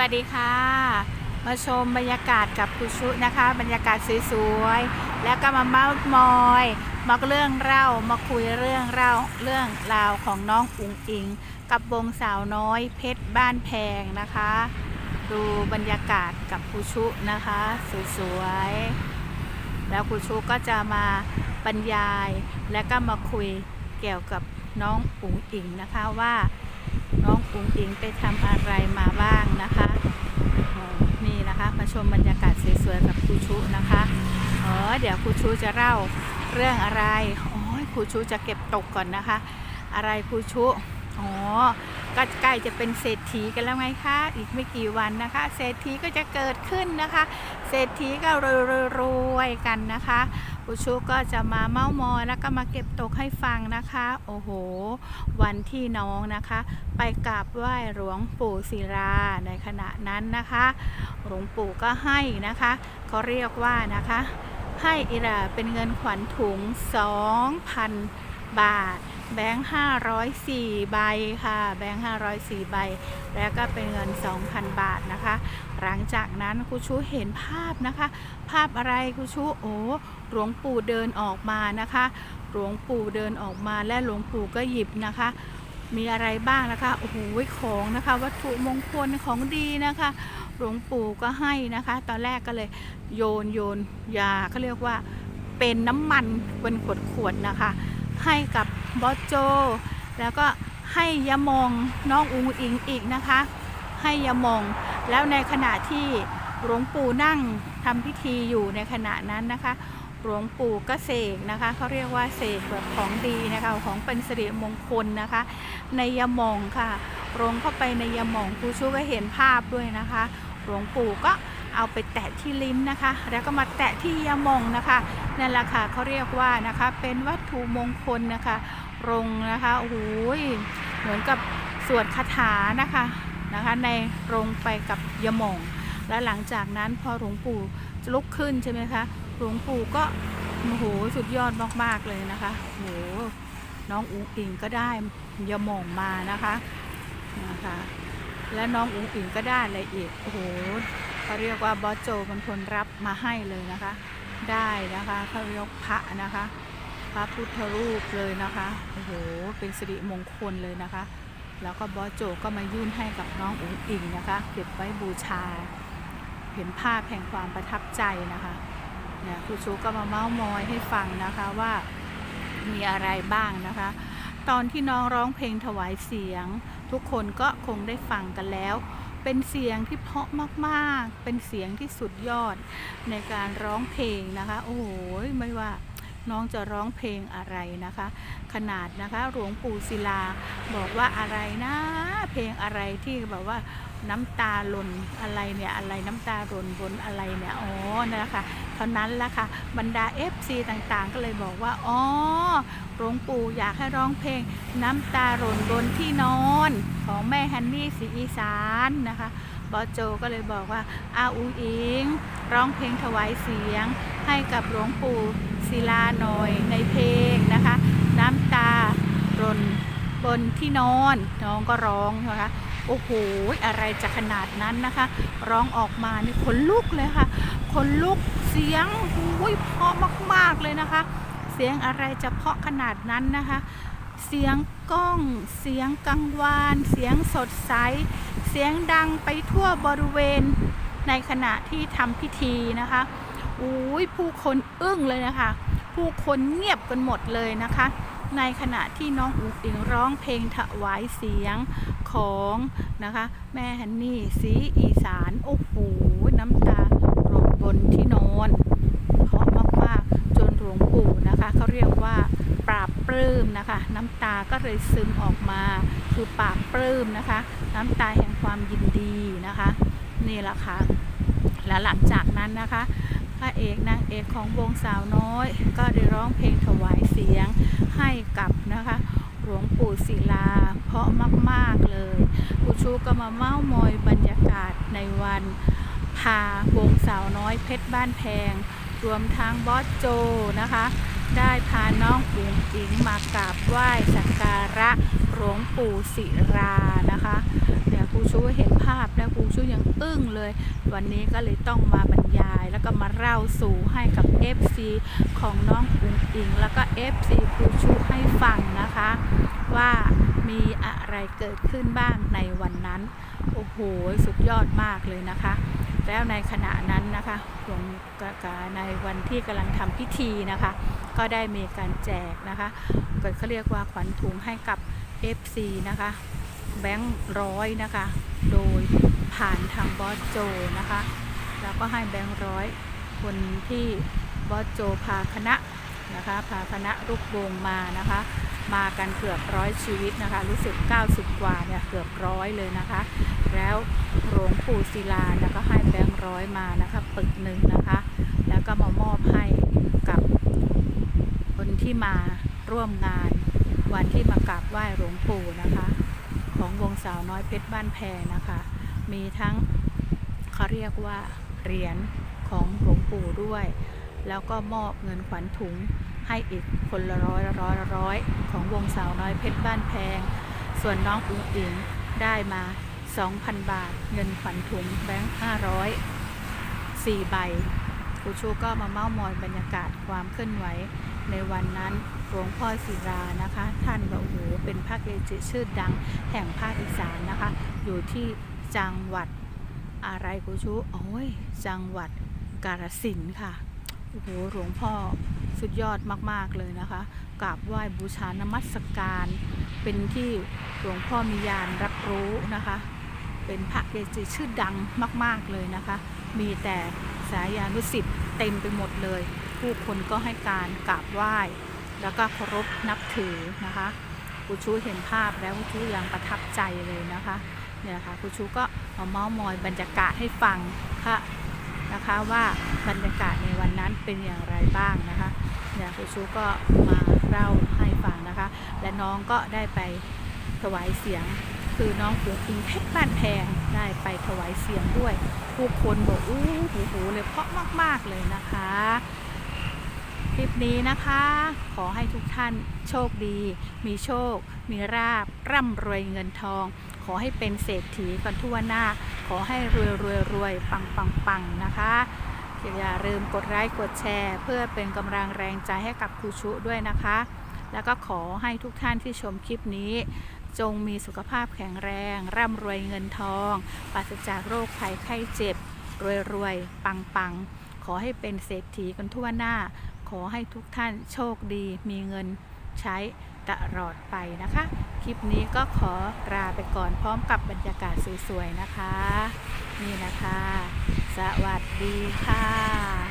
วัสดีค่ะ มาชมบรรยากาศกับครูชุนะคะ บรรยากาศสวยๆ แล้วก็มาเมาส์มอยมาเรื่องเล่ามาคุยเรื่องเล่าเรื่องราวของน้องอุ๋งอิง กับวงสาวน้อยเพชรบ้านแพงนะคะ ดูบรรยากาศกับครูชุนะคะสวยๆแล้วครูชุก็จะมาบรรยาย และก็มาคุยเกี่ยวกับน้องอุ๋งอิงนะคะว่าน้องอุ๋งอิงไปทำอะไรมาบ้างนะคะอ๋อนี่นะคะมา ชมบรรยากาศสวยๆกับครูชุนะคะเออเดี๋ยวครูชุจะเล่าเรื่องอะไรโอ้ยครูชุจะเก็บตกก่อนนะคะ อะไรครูชุอ๋อ ก็ใกล้จะเป็นเศรษฐีกันแล้วไงคะอีกไม่กี่วันนะคะ เศรษฐีก็จะเกิดขึ้นนะคะ เศรษฐีก็รวยๆๆกันนะคะครูชุก็จะมาเม้ามอยแล้วก็มาเก็บตกให้ฟังนะคะ โอ้โห วันที่น้องนะคะ ไปกราบไหว้หลวงปู่ศิลาในขณะนั้นนะคะหลวงปู่ก็ให้นะคะเขาเรียกว่านะคะ ให้อิราเป็นเงินขวัญถุง2,000 บาท แบงค์504 ใบค่ะ แบงค์504 ใบ แล้วก็เป็นเงิน 2,000 บาทนะคะ หลังจากนั้นครูชูเห็นภาพนะคะ ภาพอะไรครูชูโอ้หลวงปู่เดินออกมานะคะ หลวงปู่เดินออกมาและหลวงปู่ก็หยิบนะคะมีอะไรบ้างนะคะ โอ้โห ของนะคะ วัตถุมงคลของดีนะคะ หลวงปู่ก็ให้นะคะ ตอนแรกก็เลยโยนโยนยาเขาเรียกว่าเป็นน้ำมันเป็นขวดขวดๆนะคะ ให้กับบอสโจ แล้วก็ให้ยามองน้องอุงอิงอีกนะคะ ให้ยามองแล้วในขณะที่หลวงปู่นั่งทำพิธีอยู่ในขณะนั้นนะคะ หลวงปู่ก็เสกนะคะเขาเรียกว่าเสกแบบของดีนะคะของเป็นสิริมงคลนะคะ ในยามองค่ะลงเข้าไปในยามองครูชูก็เห็นภาพด้วยนะคะ หลวงปู่ก็ เอาไปแตะที่ลิ้นนะคะ แล้วก็มาแตะที่ยมองนะคะนั่นแหละค่ะเขาเรียกว่านะคะเป็นวัตถุมงคลนะคะลงนะคะโอ้โหเหมือนกับสวดคาถานะคะนะคะในลงไปกับยมองและหลังจากนั้นพอหลวงปู่ลุกขึ้นใช่ไหมคะหลวงปู่ก็โอ้โหสุดยอดมากๆเลยนะคะโอ้โหน้องอุ๋งอิงก็ได้ยมองมานะคะนะคะ และน้องอุ๋งอิงก็ได้อะไรอีกโอ้โห เขาเรียกว่าบอสโจเป็นคนรับมาให้เลยนะคะ ได้นะคะเขายกพระนะคะ พระพุทธรูปเลยนะคะโอ้โหเป็นสิริมงคลเลยนะคะ แล้วก็บอสโจก็มายื่นให้กับน้องอุ๋งอิงนะคะ เก็บไว้บูชา เห็นภาพแห่งความประทับใจนะคะเนี่ยครูชูก็มาเม้ามอยให้ฟังนะคะว่ามีอะไรบ้างนะคะ ตอนที่น้องร้องเพลงถวายเสียง ทุกคนก็คงได้ฟังกันแล้ว เป็นเสียงที่เพาะมากๆ เป็นเสียงที่สุดยอดในการร้องเพลงนะคะ โอ้โห ไม่ว่า น้องจะร้องเพลงอะไรนะคะ ขนาดนะคะหลวงปู่ศิลาบอกว่าอะไรนะ เพลงอะไรที่แบบว่าน้ำตาหล่นอะไรเนี่ยอะไรน้ำตาหล่นบนอะไรเนี่ยอ๋อนะคะเท่านั้นละค่ะบรรดา FC ต่างๆ ก็เลยบอกว่าอ๋อหลวงปู่อยากให้ร้องเพลงน้ำตาหล่นบนที่นอนของแม่ฮันนี่สีอีสานนะคะบอโจก็เลยบอกว่าอาอูอิง ร้องเพลงถวายเสียง ให้กับหลวงปู่ศิลาหน่อยในเพลงนะคะ น้ำตาหล่นบนที่นอนน้องก็ร้องนะคะโอ้โหอะไรจะขนาดนั้นนะคะ ร้องออกมานี่ขนลุกเลยค่ะขนลุกเสียงอุ้ยเพาะมาก ๆ เลยนะคะ เสียงอะไรจะเพาะขนาดนั้นนะคะ เสียงก้อง เสียงกังวาน เสียงสดใส เสียงดังไปทั่วบริเวณในขณะที่ทำพิธีนะคะ อุ้ยผู้คนอึ้งเลยนะคะ ผู้คนเงียบกันหมดเลยนะคะ ในขณะที่น้องอุ๋งอิงร้องเพลงถวายเสียงของนะคะ แม่ฮันนี่สีอีสานโอ้โหน้ำตาหล่นบนที่นอนเพราะมากๆจนหลวงปู่นะคะเขาเรียกว่าปราบปลื้มนะคะ น้ำตาก็เลยซึมออกมาคือปราบปลื้มนะคะ น้ำตาแห่งความยินดีนะคะ นี่แหละค่ะและหลังจากนั้นนะคะ ระเอกนางเอกของวงสาวน้อย ก็ได้ร้องเพลงถวายเสียงให้กับนะคะหลวงปู่ศิลา เพราะมากๆเลยครูชูก็มาเม้ามอยบรรยากาศในวันพาวงสาวน้อยเพชรบ้านแพง รวมทั้งบอสโจนะคะ ได้พาน้องอุ๋งอิงมากราบไหว้สักการะหลวงปู่ศิรานะคะ ชูเห็นภาพแล้วครูชูยังอึ้งเลย วันนี้ก็เลยต้องมาบรรยาย แล้วก็มาเล่าสู่ให้กับ FC ของน้องอุ๋งอิง แล้วก็ FC ครูชุให้ฟังนะคะ ว่ามีอะไรเกิดขึ้นบ้างในวันนั้น โอ้โห สุดยอดมากเลยนะคะ แล้วในขณะนั้นนะคะหลวงกาในวันที่กำลังทำพิธีนะคะ ก็ได้มีการแจกนะคะก็เขาเรียกว่าขวัญถุงให้กับ FC นะคะ แบงค์ร้อยนะคะ โดยผ่านทางบอสโจนะคะ แล้วก็ให้แบงค์ร้อยคนที่บอสโจพาคณะนะคะพาคณะลูกวงมานะคะ มากันเกือบร้อยชีวิตนะคะ รู้สึก 90 กว่าเนี่ยเกือบร้อยเลยนะคะ แล้วหลวงปู่ศิลานะก็ให้แบงค์ร้อยมานะคะปึกหนึ่งนะคะ แล้วก็มามอบให้กับคนที่มาร่วมงานวันที่มากราบไหว้หลวงปู่นะคะ ของวงสาวน้อยเพชรบ้านแพงนะคะ มีทั้งเขาเรียกว่าเหรียญของหลวงปู่ด้วย แล้วก็มอบเงินขวัญถุงให้อีกคนละร้อยละร้อยละร้อยของวงสาวน้อยเพชรบ้านแพง ส่วนน้องอุ๋งอิงได้มา 2,000 บาท เงินขวัญถุงแบงค์500 4ใบ ครูชูก็มาเม้ามอยบรรยากาศความเคลื่อนไหวในวันนั้นหลวงพ่อศิลานะคะ ท่านบอกโอ้โหเป็นพระเกจิชื่อดังแห่งภาคอีสานนะคะ อยู่ที่จังหวัดอะไรครูชูโอ้ยจังหวัดกาฬสินค่ะโอ้โหหลวงพ่อสุดยอดมาก ๆ เลยนะคะกราบไหว้บูชานมัสการ เป็นที่หลวงพ่อมีญาณรับรู้นะคะ เป็นพระเกจิชื่อดังมาก ๆเลยนะคะ มีแต่สายานุสิทธิ์เต็มไปหมดเลย ผู้คนก็ให้การกราบไหว้ แล้วก็เคารพนับถือนะคะกูชูเห็นภาพแล้วกูชูยังประทับใจเลยนะคะเนี่ยค่ะกูชูก็มาเมาส์มอยบรรยากาศให้ฟังค่ะนะคะว่าบรรยากาศในวันนั้นเป็นอย่างไรบ้างนะคะเนี่ยครูชูก็มาเล่าให้ฟังนะคะ และน้องก็ได้ไปถวายเสียง คือน้องเผือพิงเพชรบ้านแพงได้ไปถวายเสียงด้วย ผู้คนบอกอู้หูหูเลยเพราะมาก ๆ เลยนะคะ คลิปนี้นะคะ ขอให้ทุกท่านโชคดี มีโชค มีราบร่ำรวยเงินทอง ขอให้เป็นเศรษฐีกันทั่วหน้า ขอให้รวยรวยรวยปังปังปังนะคะอย่าลืมกดไลค์กดแชร์ เพื่อเป็นกำลังแรงใจให้กับครูชุด้วยนะคะ แล้วก็ขอให้ทุกท่านที่ชมคลิปนี้ จงมีสุขภาพแข็งแรง ร่ำรวยเงินทอง ปราศจากโรคภัยไข้เจ็บ รวยรวยปังปังขอให้เป็นเศรษฐีกันทั่วหน้า ขอให้ทุกท่านโชคดีมีเงินใช้ตลอดไปนะคะ คลิปนี้ก็ขอลาไปก่อนพร้อมกับบรรยากาศสวยๆนะคะ นี่นะคะ สวัสดีค่ะ